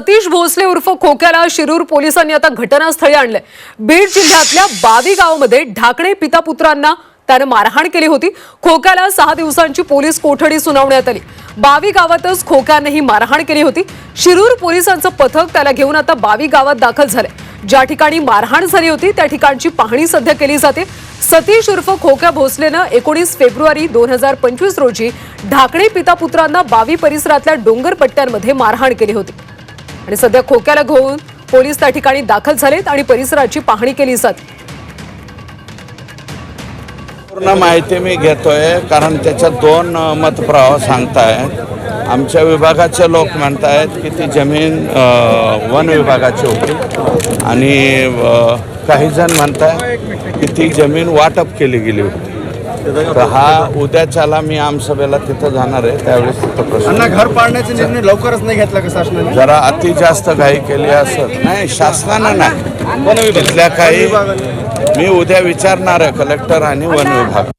सतीश भोसले उर्फ खोक्याला शिरूर पोलिसांनी आता घटनास्थळी आणलंय. बीड जिल्ह्यातल्या बावी गावामध्ये ढाकणे पिता पुत्रांना त्यानं मारहाण केली होती. खोक्याला सहा दिवसांची पोलीस कोठडी सुनावण्यात आली. बावी गावातच खोक्याने ही मारहाण केली होती. शिरूर पोलिसांचं पथक त्याला घेऊन आता बावी गावात दाखल झालंय. ज्या ठिकाणी मारहाण झाली होती त्या ठिकाणची पाहणी सध्या केली जाते. सतीश उर्फ खोक्या भोसलेनं एकोणीस फेब्रुवारी दोन हजार पंचवीस रोजी ढाकणे पिता पुत्रांना बावी परिसरातल्या डोंगर पट्ट्यांमध्ये मारहाण केली होती. आणि सध्या खोक्याला घेऊन पोलीस त्या ठिकाणी दाखल झालेत आणि परिसराची पाहणी केली जाते. पूर्ण माहिती मी घेतोय कारण त्याच्यात दोन मतप्रवाह सांगतायत आमच्या विभागाचे लोक म्हणतायत की ती जमीन वन विभागाची होती. आणि काही जण म्हणताय की ती जमीन वाटप केली गेली होती. तर हा उद्याच्याला मी आमसभेला तिथं जाणार आहे. त्यावेळेस तिथं प्रश्न घर पाडण्याचा निर्णय लवकरच नाही घेतला का शासनाने? जरा अति जास्त घाई केली असत नाही शासनानं नाही. तिथल्या काही मी उद्या विचारणार आहे कलेक्टर आणि वन विभाग.